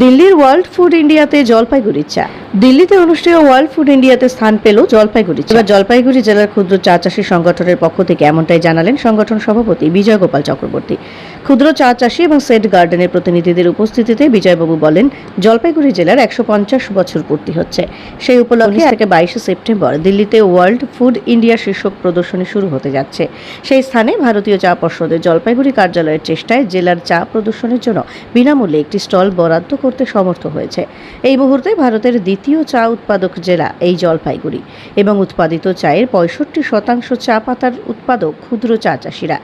দিল্লির world food ইন্ডিয়াতে জলপাইগুড়ির চা। দিল্লিতে অনুষ্ঠেয় ওয়ার্ল্ড ফুড ইন্ডিয়াতে স্থান পেল জলপাইগুড়ি। এবার জলপাইগুড়ি জেলার ক্ষুদ্র চা চাষী সংগঠনের পক্ষ থেকে এমনটাই জানালেন সংগঠন সভাপতি বিজয় গোপাল চক্রবর্তী। ক্ষুদ্র চা চাষী এবং সেট গার্ডেনের প্রতিনিধিদের উপস্থিতিতে বিজয়বাবু বলেন, জলপাইগুড়ি জেলার একশো পঞ্চাশ বছর পূর্তি হচ্ছে। সেই উপলক্ষে থেকে বাইশে সেপ্টেম্বর দিল্লিতে ওয়ার্ল্ড ফুড ইন্ডিয়া শীর্ষক প্রদর্শনী শুরু হতে যাচ্ছে। সেই স্থানে ভারতীয় চা পর্ষদের জলপাইগুড়ি কার্যালয়ের চেষ্টায় জেলার চা প্রদর্শনের জন্য বিনামূল্যে একটি স্টল বরাদ্দ করতে সমর্থ হয়েছে। এই মুহূর্তে ভারতের দ্বিতীয় চা উৎপাদক জেলা এই জলপাইগুড়ি এবং উৎপাদিত চায়ের পঁয়ষট্টি শতাংশ চা পাতার উৎপাদক ক্ষুদ্র চা চাষিরা।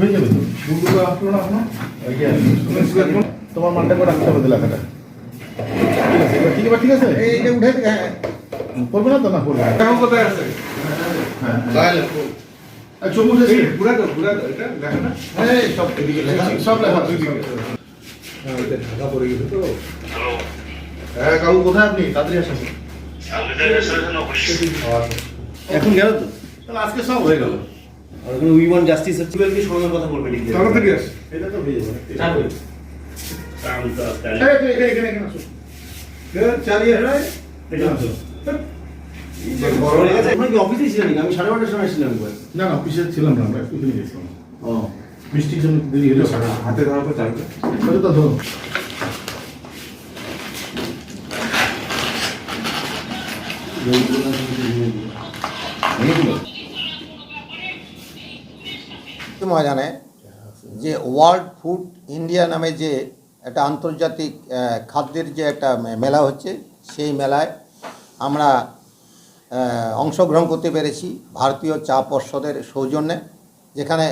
হয়ে তোমার মানটা করে রাখতে হবে লেখাটা ঠিক আছে ঠিক আছে ঠিক আছে? এই এটা উঠে হ্যাঁ। পড়বে না তো? না পড়বে কোথায় আছে? হ্যাঁ আর চমু উঠেছে এই ঘুরা দাও ঘুরা দাও এটা লেখা না? হ্যাঁ সব এদিকে লেখা সব লেখা। দুই দিকে। হ্যাঁ ওইটা ঢাকা পড়ে গেছে তো। হ্যাঁ কাকু কোথায় আপনি? তাড়াতাড়ি আসেন। এখন গেল তো? তাহলে আজকে সব হয়ে গেল। আর ওখানে উই ওয়ান জাস্টিস টুয়েলভ কি সময় কথা বলবে ঠিক আস এটা তো হয়ে যাবে। আছে এখানে এখানে এখানে এখানে আসো হ্যাঁ, চালিয়ে। হয় আসো আমি সাড়ে বারোটার সময় ছিলাম একবার। না না অফিসে ছিলাম না আমরা একটু গেছিলাম। ও। বৃষ্টির জন্য দেরি হলো। হাতে ধরার পর চালবে তো ধরো ময়দানে যে ওয়ার্ল্ড ফুড ইন্ডিয়া নামে যে একটা আন্তর্জাতিক খাদ্যের যে একটা মেলা হচ্ছে সেই মেলায় আমরা অংশগ্রহণ করতে পেরেছি ভারতীয় চা পর্ষদের সৌজন্যে, যেখানে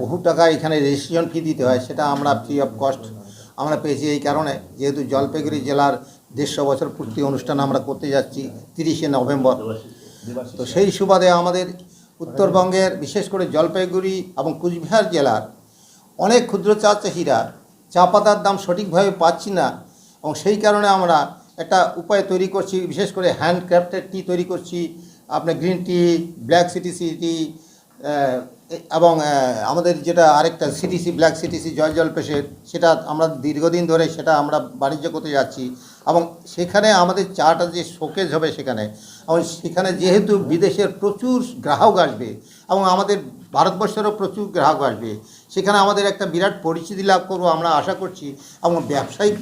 বহু টাকা এখানে রেজিস্ট্রেশন ফি দিতে হয়, সেটা আমরা ফ্রি অফ কস্ট আমরা পেয়েছি এই কারণে। যেহেতু জলপাইগুড়ি জেলার দেড়শো বছর পূর্তি অনুষ্ঠান আমরা করতে যাচ্ছি তিরিশে নভেম্বর। তো সেই সুবাদে আমাদের উত্তরবঙ্গের, বিশেষ করে জলপাইগুড়ি এবং কুচবিহার জেলার অনেক ক্ষুদ্র চা চাষিরা চা পাতার দাম সঠিকভাবে পাচ্ছি না এবং সেই কারণে আমরা একটা উপায় তৈরি করছি, বিশেষ করে হ্যান্ডক্রাফটেড টি তৈরি করছি, আপনার green tea black CTC tea এবং আমাদের যেটা আরেকটা সিটিসি ব্ল্যাক সিটিসি জল জল পেশের সেটা আমরা দীর্ঘদিন ধরে সেটা আমরা বাণিজ্য করতে যাচ্ছি, এবং সেখানে আমাদের চাটা যে শোকেজ হবে সেখানে, এবং সেখানে যেহেতু বিদেশের প্রচুর গ্রাহক আসবে, এবং আমাদের ভারতবর্ষেরও প্রচুর গ্রাহক আসবে, সেখানে আমাদের একটা বিরাট পরিচিতি লাভ করব আমরা আশা করছি, এবং ব্যবসায়িক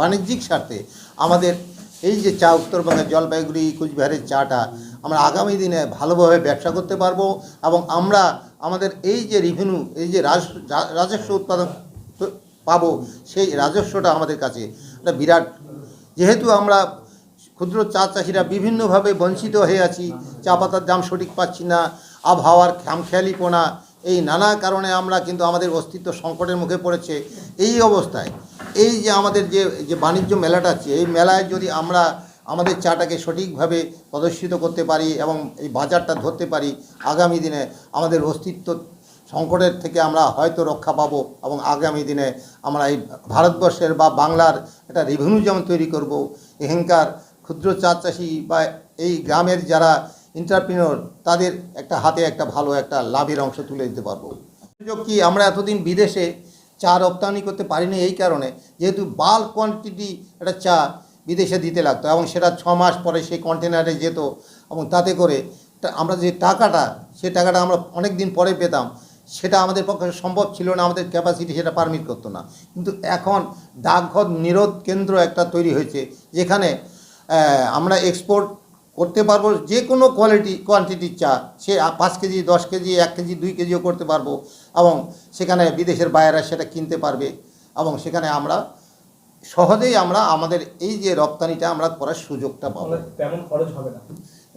বাণিজ্যিক স্বার্থে আমাদের এই যে চা উত্তরবঙ্গের জলপাইগুড়ি, কুচবিহারের চাটা আমরা আগামী দিনে ভালোভাবে ব্যবসা করতে পারব এবং আমরা আমাদের এই যে রেভিনিউ এই যে রাজ- রাজস্ব উৎপাদন পাবো, সেই রাজস্বটা আমাদের কাছে একটা বিরাট। যেহেতু আমরা ক্ষুদ্র চা চাষিরা বিভিন্নভাবে বঞ্চিত হয়ে আছি, চা পাতার দাম সঠিক পাচ্ছি না, আবহাওয়ার খামখেয়ালিপনা এই নানা কারণে আমরা কিন্তু আমাদের অস্তিত্ব সংকটের মুখে পড়েছে। এই অবস্থায়, এই যে আমাদের যে যে বাণিজ্য মেলাটা আছে, এই মেলায় যদি আমরা আমাদের চাটাকে সঠিকভাবে প্রদর্শিত করতে পারি এবং এই বাজারটা ধরতে পারি, আগামী দিনে আমাদের অস্তিত্ব সংকটের থেকে আমরা হয়তো রক্ষা পাবো এবং আগামী দিনে আমরা এই ভারতবর্ষের বা বাংলার একটা রেভিনিউ যেমন তৈরি করব, এখানকার ক্ষুদ্র চা চাষি বা এই গ্রামের যারা এন্টারপ্রিনর তাদের একটা হাতে একটা ভালো একটা লাভের অংশ তুলে দিতে পারব। সুযোগ কি আমরা এতদিন বিদেশে চা রপ্তানি করতে পারিনি এই কারণে? যেহেতু বাল্ক কোয়ান্টিটি একটা চা বিদেশে দিতে লাগতো এবং সেটা ছ মাস পরে সেই কন্টেনারে যেত এবং তাতে করে আমরা যে টাকাটা, সে টাকাটা আমরা অনেক দিন পরে পেতাম, সেটা আমাদের পক্ষে সম্ভব ছিল না, আমাদের ক্যাপাসিটি সেটা পারমিট করতো না। কিন্তু এখন ডাকঘর নিরোধ কেন্দ্র একটা তৈরি হয়েছে, যেখানে আমরা এক্সপোর্ট করতে পারব যে কোনো কোয়ালিটি কোয়ান্টিটির চা সে পাঁচ কেজি দশ কেজি এক কেজি দুই কেজিও করতে পারব এবং সেখানে বিদেশের বাইরা সেটা কিনতে পারবে এবং সেখানে আমরা সহজেই আমরা আমাদের এই যে রপ্তানিটা আমরা করার সুযোগটা পাবো। তেমন খরচ হবে না?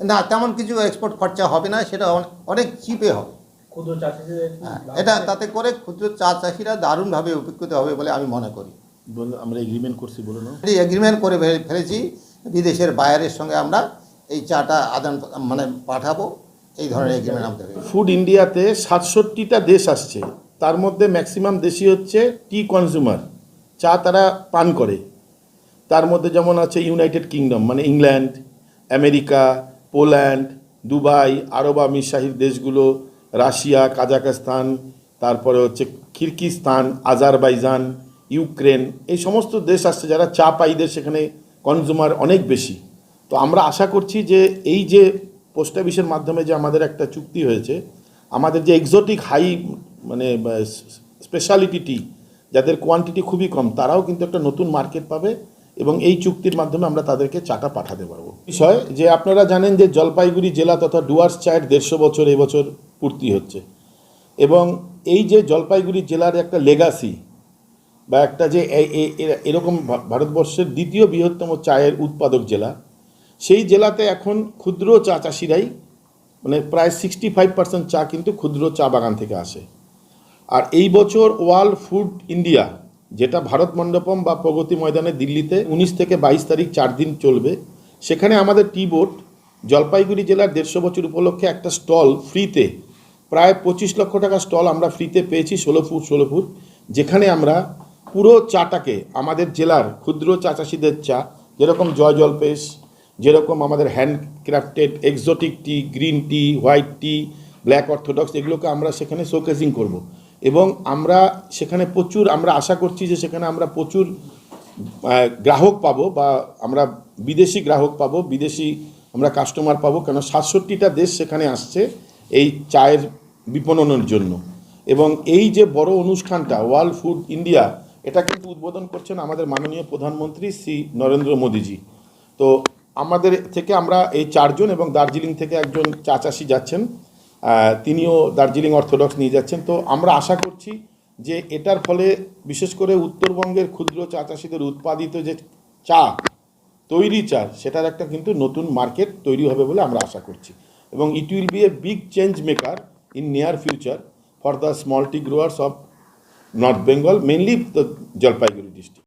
না তেমন কিছু এক্সপোর্ট খরচা হবে না সেটা অনেক চিপে হবে। ক্ষুদ্র চাষিদের হ্যাঁ, এটা তাতে করে ক্ষুদ্র চা চাষিরা দারুণভাবে উপকৃত হবে বলে আমি মনে করি। আমরা এগ্রিমেন্ট করছি বলে না এগ্রিমেন্ট করে ফেলে- ফেলেছি বিদেশের বায়ারের সঙ্গে আমরা এই চাটা আদান মানে পাঠাবো, এই ধরনের এগ্রিমেন্ট আমাদের ফুড ইন্ডিয়াতে সাতষট্টিটা দেশ আসছে। তার মধ্যে ম্যাক্সিমাম দেশই হচ্ছে টি কনজিউমার চা তারা পান করে। তার মধ্যে যেমন আছে ইউনাইটেড কিংডম মানে ইংল্যান্ড আমেরিকা পোল্যান্ড দুবাই আরব আমিরশাহীর দেশগুলো, রাশিয়া কাজাকস্তান তারপরে হচ্ছে খিরকিস্তান আজারবাইজান, ইউক্রেন, এই সমস্ত দেশ আসছে যারা চা পাইদের সেখানে কনজিউমার অনেক বেশি। তো আমরা আশা করছি যে এই যে পোস্ট অফিসের মাধ্যমে যে আমাদের একটা চুক্তি হয়েছে, আমাদের যে এক্সোটিক হাই মানে স্পেশালিটি টি, যাদের কোয়ান্টিটি খুবই কম, তারাও কিন্তু একটা নতুন মার্কেট পাবে এবং এই চুক্তির মাধ্যমে আমরা তাদেরকে চাটা পাঠাতে পারব। বিষয় যে আপনারা জানেন যে জলপাইগুড়ি জেলা তথা ডুয়ার্স চায়ের দেড়শো বছর এবছর পূর্তি হচ্ছে এবং এই যে জলপাইগুড়ি জেলার একটা লেগাসি বা একটা যে এরকম ভারতবর্ষের দ্বিতীয় বৃহত্তম চায়ের উৎপাদক জেলা সেই জেলাতে এখন ক্ষুদ্র চা চাষিরাই মানে প্রায় সিক্সটি ফাইভ পার্সেন্ট চা কিন্তু ক্ষুদ্র চা বাগান থেকে আসে। আর এই বছর ওয়ার্ল্ড ফুড ইন্ডিয়া, যেটা ভারত মণ্ডপম বা প্রগতি ময়দানে দিল্লিতে উনিশ থেকে বাইশ তারিখ চার দিন চলবে, সেখানে আমাদের টি বোট জলপাইগুড়ি জেলার দেড়শো বছর উপলক্ষে একটা স্টল ফ্রিতে, প্রায় পঁচিশ লক্ষ টাকা স্টল আমরা ফ্রিতে পেয়েছি ষোলো ফুট ষোলো ফুট, যেখানে আমরা পুরো চাটাকে, আমাদের জেলার ক্ষুদ্র চা চাষিদের চা, যেরকম জয় জলপেশ যেরকম আমাদের hand crafted exotic tea green tea white tea black orthodox এগুলোকে আমরা সেখানে শোকেসিং করব। এবং আমরা সেখানে প্রচুর, আমরা আশা করছি যে সেখানে আমরা প্রচুর গ্রাহক পাবো বা আমরা বিদেশি গ্রাহক পাবো, বিদেশি আমরা কাস্টমার পাবো, কেন সাতষট্টিটা দেশ সেখানে আসছে এই চায়ের বিপণনের জন্য। এবং এই যে বড় অনুষ্ঠানটা ওয়ার্ল্ড ফুড ইন্ডিয়া এটা কিন্তু উদ্বোধন করছেন আমাদের মাননীয় প্রধানমন্ত্রী শ্রী নরেন্দ্র মোদীজি। তো আমাদের থেকে আমরা এই চারজন এবং দার্জিলিং থেকে একজন চা চাষি যাচ্ছেন তিনিও দার্জিলিং অর্থোডক্স নিয়ে যাচ্ছেন। তো আমরা আশা করছি যে এটার ফলে বিশেষ করে উত্তরবঙ্গের ক্ষুদ্র চা চাষিদের উৎপাদিত যে চা, তৈরি চা, সেটার একটা কিন্তু নতুন মার্কেট তৈরি হবে বলে আমরা আশা করছি। এবং it will be a big change maker in near future for the small tea growers of North Bengal mainly the Jalpaiguri district